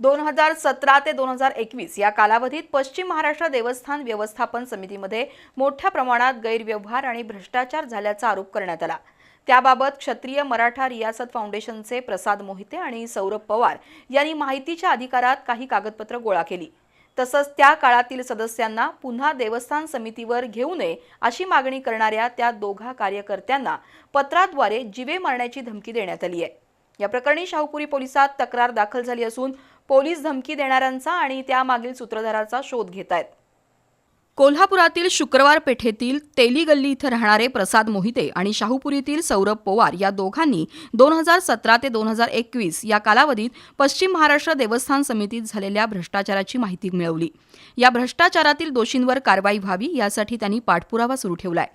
दोन हजार सतरा ते दोन हजार एकवीस या कालावधीत पश्चिम महाराष्ट्र देवस्थान व्यवस्थापन समितीमध्ये मोठ्या प्रमाणात गैरव्यवहार आणि भ्रष्टाचार झाल्याचा आरोप करण्यात आला. त्याबाबत क्षत्रिय मराठा रियासत फाउंडेशनचे प्रसाद मोहिते आणि सौरभ पवार यांनी माहितीच्या अधिकारात काही कागदपत्र गोळा केली. तसंच त्या काळातील सदस्यांना पुन्हा देवस्थान समितीवर घेऊ नये अशी मागणी करणाऱ्या त्या दोघा कार्यकर्त्यांना पत्राद्वारे जीवे मारण्याची धमकी देण्यात आली आहे. या प्रकरणी शाहूपुरी पोलिसात तक्रार दाखल झाली असून पोलीस धमकी देणाऱ्यांचा आणि त्यामागील सूत्रधाराचा शोध घेत आहेत. कोल्हापुरातील शुक्रवार पेठेतील तेली गल्ली इथं राहणारे प्रसाद मोहिते आणि शाहूपुरीतील सौरभ पवार या दोघांनी दोन हजार सतरा ते दोन हजार एकवीस या कालावधीत पश्चिम महाराष्ट्र देवस्थान समितीत झालेल्या भ्रष्टाचाराची माहिती मिळवली. या भ्रष्टाचारातील दोषींवर कारवाई व्हावी यासाठी त्यांनी पाठपुरावा सुरू ठेवलाय.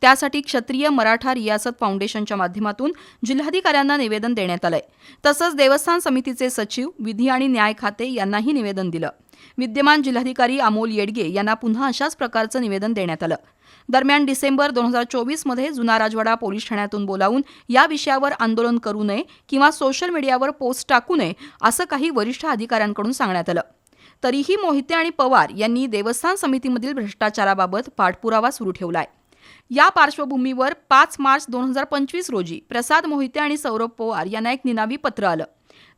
त्यासाठी क्षत्रिय मराठा रियासत फाउंडेशनच्या माध्यमातून जिल्हाधिकाऱ्यांना निवेदन देण्यात आलंय. तसंच देवस्थान समितीचे सचिव विधी आणि न्याय खाते यांनाही निवेदन दिलं. विद्यमान जिल्हाधिकारी अमोल येडगे यांना पुन्हा अशाच प्रकारचं निवेदन देण्यात आलं. दरम्यान डिसेंबर दोन हजार चोवीसमध्ये जुना राजवाडा पोलीस ठाण्यातून बोलावून या विषयावर आंदोलन करू नये किंवा सोशल मीडियावर पोस्ट टाकू नये असं काही वरिष्ठ अधिकाऱ्यांकडून सांगण्यात आलं. तरीही मोहिते आणि पवार यांनी देवस्थान समितीमधील भ्रष्टाचाराबाबत पाठपुरावा सुरू ठेवलाय. या पार्श्वभूमीवर पाच मार्च दोन हजार पंचवीस रोजी प्रसाद मोहिते आणि सौरभ पवार यांना एक निनावी पत्र आलं.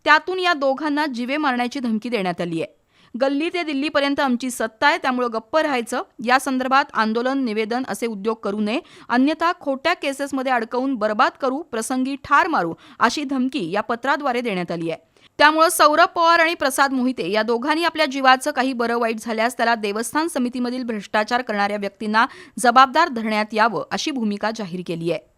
त्यातून या दोघांना जिवे मारण्याची धमकी देण्यात आली आहे. गल्ली ते दिल्लीपर्यंत आमची सत्ता आहे त्यामुळे गप्प राहायचं. या संदर्भात आंदोलन निवेदन असे उद्योग करू नये. अन्यथा खोट्या केसेसमध्ये अडकवून बर्बाद करू प्रसंगी ठार मारू अशी धमकी या पत्राद्वारे देण्यात आली आहे. त्यामुळे सौरभ पवार आणि प्रसाद मोहिते या दोघांनी आपल्या जीवाचं काही बरं वाईट झाल्यास त्याला देवस्थान समितीमधील भ्रष्टाचार करणाऱ्या व्यक्तींना जबाबदार धरण्यात यावं अशी भूमिका जाहीर केली आहे.